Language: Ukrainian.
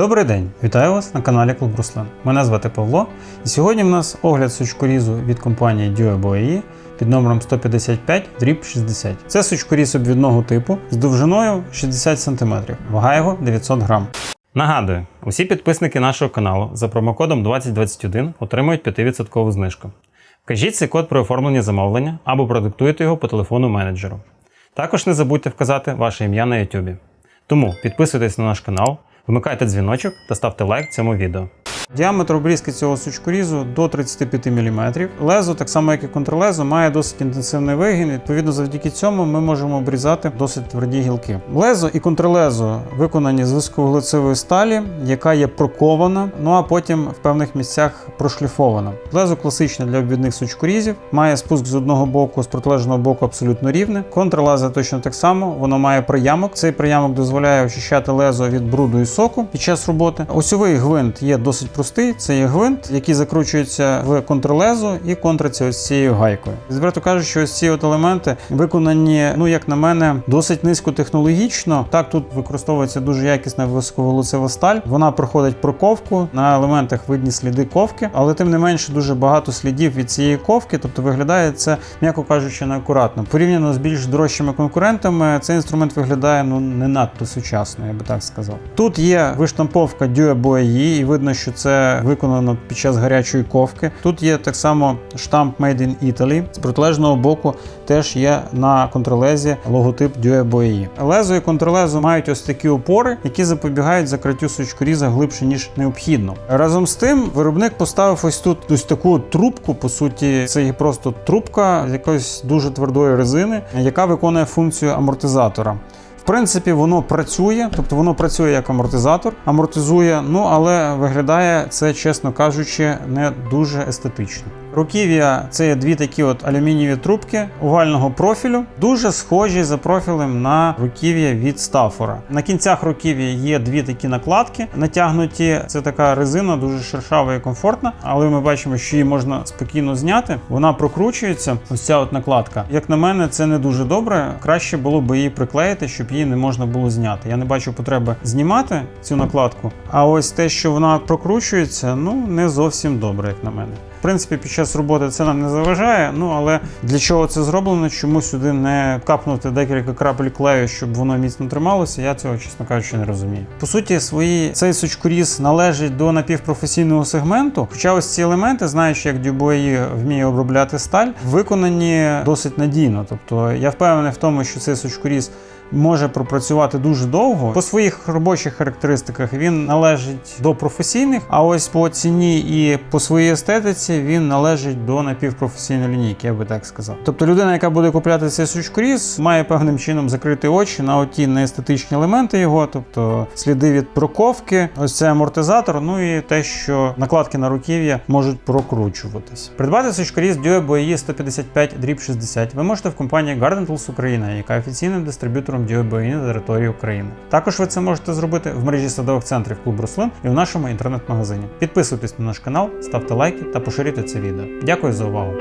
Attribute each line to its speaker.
Speaker 1: Добрий день, вітаю вас на каналі Клуб Руслан. Мене звати Павло, і сьогодні в нас огляд сучкорізу від компанії Duo BOE під номером 155 дріб 60. Це сучкоріз обвідного типу з довжиною 60 см, вага його 900 грам. Нагадую, усі підписники нашого каналу за промокодом 2021 отримують 5% знижку. Вкажіть цей код при оформленні замовлення або продиктуйте його по телефону менеджеру. Також не забудьте вказати ваше ім'я на YouTube. Тому підписуйтесь на наш канал, вмикайте дзвіночок та ставте лайк цьому відео. Діаметр обрізки цього сучкорізу до 35 мм. Лезо, так само як і контрлезо, має досить інтенсивний вигін. Відповідно, завдяки цьому ми можемо обрізати досить тверді гілки. Лезо і контрлезо виконані з високовуглецевої сталі, яка є прокована, ну а потім в певних місцях прошліфована. Лезо класичне для обвідних сучкорізів, має спуск з одного боку, з протилежного боку абсолютно рівне. Контрлезо точно так само, воно має приямок. Цей приямок дозволяє очищати лезо від бруду і соку під час роботи. Осьовий гвинт є досить простий. Це є гвинт, який закручується в контрлезо і контриться ось цією гайкою. Зверту кажучи, що ось ці от елементи виконані, ну як на мене, досить низькотехнологічно. Так, тут використовується дуже якісна високоволоцева сталь. Вона проходить проковку. На елементах видні сліди ковки, але тим не менше дуже багато слідів від цієї ковки, тобто виглядає це, м'яко кажучи, неакуратно. Порівняно з більш дорожчими конкурентами, цей інструмент виглядає ну не надто сучасно, я би так сказав. Тут є виштамповка Due і видно, що це виконано під час гарячої ковки. Тут є так само штамп Made in Italy. З протилежного боку теж є на контролезі логотип BOE. Лезо і контрлезо мають ось такі опори, які запобігають закриттю сучкоріза глибше ніж необхідно. Разом з тим, виробник поставив ось тут ось таку трубку. По суті, це є просто трубка якоїсь дуже твердої резини, яка виконує функцію амортизатора. Принципі, воно працює, тобто воно працює як амортизатор, амортизує, ну але виглядає це, чесно кажучи, не дуже естетично. Руків'я це дві такі от алюмінієві трубки овального профілю, дуже схожі за профілем на руків'я від стафора. На кінцях руків'я є дві такі накладки натягнуті. Це така резина, дуже шершава і комфортна, але ми бачимо, що її можна спокійно зняти. Вона прокручується. Ось ця от накладка. Як на мене, це не дуже добре. Краще було б її приклеїти, щоб її не можна було зняти. Я не бачу потреби знімати цю накладку. А ось те, що вона прокручується, ну не зовсім добре, як на мене. В принципі, під час роботи це нам не заважає. Ну але для чого це зроблено? Чому сюди не капнути декілька крапель клею, щоб воно міцно трималося? Я цього, чесно кажучи, не розумію. По суті, свої цей сучкоріз належить до напівпрофесійного сегменту. Хоча ось ці елементи, знаючи, як Дюбої вміє обробляти сталь, виконані досить надійно. Тобто я впевнений в тому, що цей сучкоріз може пропрацювати дуже довго. По своїх робочих характеристиках він належить до професійних, а ось по ціні і по своїй естетиці він належить до напівпрофесійної лінійки, я би так сказав. Тобто людина, яка буде купляти цей сучкоріз, має певним чином закрити очі на оті неестетичні елементи його, тобто сліди від проковки, ось це амортизатор, ну і те, що накладки на руків'я можуть прокручуватись. Придбати сучкоріз Due BOE 155 дріб 60 ви можете в компанії Garden Tools Україна, яка офіційним дистриб'ютором діобої на території України. Також ви це можете зробити в мережі садових центрів клуб Руслин і в нашому інтернет-магазині. Підписуйтесь на наш канал, ставте лайки та поширюйте це відео. Дякую за увагу!